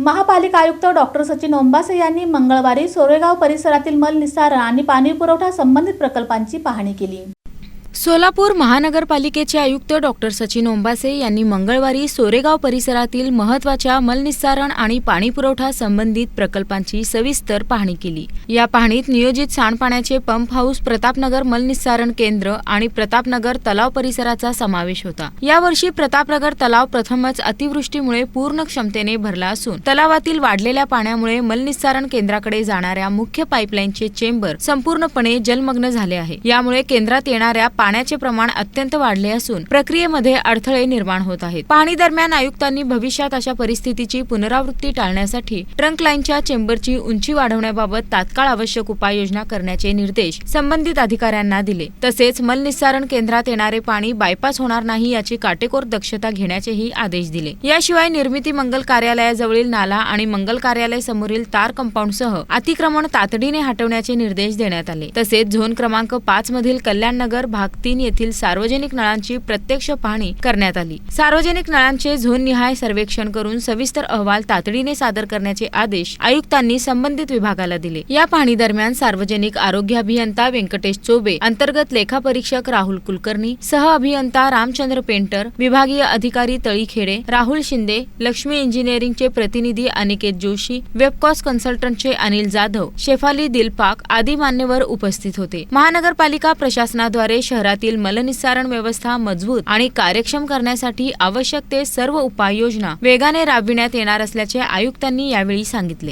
महापालिका आयुक्त डॉक्टर सचिन ओंबासे यांनी मंगळवारी सोरेगाव परिसरातील मल निस्सारण आणि पाणी पुरवठा संबंधित प्रकल्पांची पाहणी केली. सोलापूर महानगरपालिकेचे आयुक्त डॉक्टर सचिन ओंबासे यांनी मंगळवारी सोरेगाव परिसरातील महत्त्वाच्या मलनिस्सारण आणि पाणीपुरवठा संबंधित प्रकल्पांची सविस्तर पाहणी केली. या पाहणीत नियोजित सांडपाण्याचे पंप हाऊस प्रतापनगर मलनिस्सारण केंद्र आणि प्रतापनगर तलाव परिसराचा समावेश होता. यावर्षी प्रतापनगर तलाव प्रथमच अतिवृष्टीमुळे पूर्ण क्षमतेने भरला असून तलावातील वाढलेल्या पाण्यामुळे मलनिस्सारण केंद्राकडे जाणाऱ्या मुख्य पाईपलाईनचे चेंबर संपूर्णपणे जलमग्न झाले आहे. यामुळे केंद्रात येणाऱ्या पाण्याचे प्रमाण अत्यंत वाढले असून प्रक्रियेमध्ये अडथळे निर्माण होत आहेत. पाहणी दरम्यान आयुक्तांनी भविष्यात अशा परिस्थितीची पुनरावृत्ती टाळण्यासाठी ट्रंक लाईनच्या चेंबरची उंची वाढवण्याबाबत तात्काळ आवश्यक उपाययोजना करण्याचे निर्देश संबंधित अधिकाऱ्यांना दिले. तसेच मलनिस्सारण केंद्रात येणारे पाणी बायपास होणार नाही याची काटेकोर दक्षता घेण्याचेही आदेश दिले. याशिवाय निर्मिती मंगल कार्यालयाजवळील नाला आणि मंगल कार्यालय समोरील तार कंपाऊंडसह अतिक्रमण तातडीने हटवण्याचे निर्देश देण्यात आले. तसेच झोन क्रमांक पाच मधील कल्याण नगर भाग तीन येथील सार्वजनिक नळांची प्रत्यक्ष पाहणी करण्यात आली. सार्वजनिक नळांचे झोननिहाय सर्वेक्षण करून सविस्तर अहवाल तातडीने सादर करण्याचे आदेश आयुक्तांनी संबंधित विभागाला दिले. या पाहणी दरम्यान सार्वजनिक आरोग्य अभियंता व्यंकटेश चोबे अंतर्गत लेखापरीक्षक राहुल कुलकर्णी सह अभियंता रामचंद्र पेंटर विभागीय अधिकारी तळीखेडे राहुल शिंदे लक्ष्मी इंजिनिअरिंगचे प्रतिनिधी अनिकेत जोशी वेबकॉस कन्सल्टंटचे अनिल जाधव शेफाली दिलपाक आदी मान्यवर उपस्थित होते. महानगरपालिका प्रशासनाद्वारे शहरातील मलनिस्सारण व्यवस्था मजबूत आणि कार्यक्षम करण्यासाठी आवश्यक ते सर्व उपाययोजना वेगाने राबविण्यात येणार असल्याचे आयुक्तांनी यावेळी सांगितले.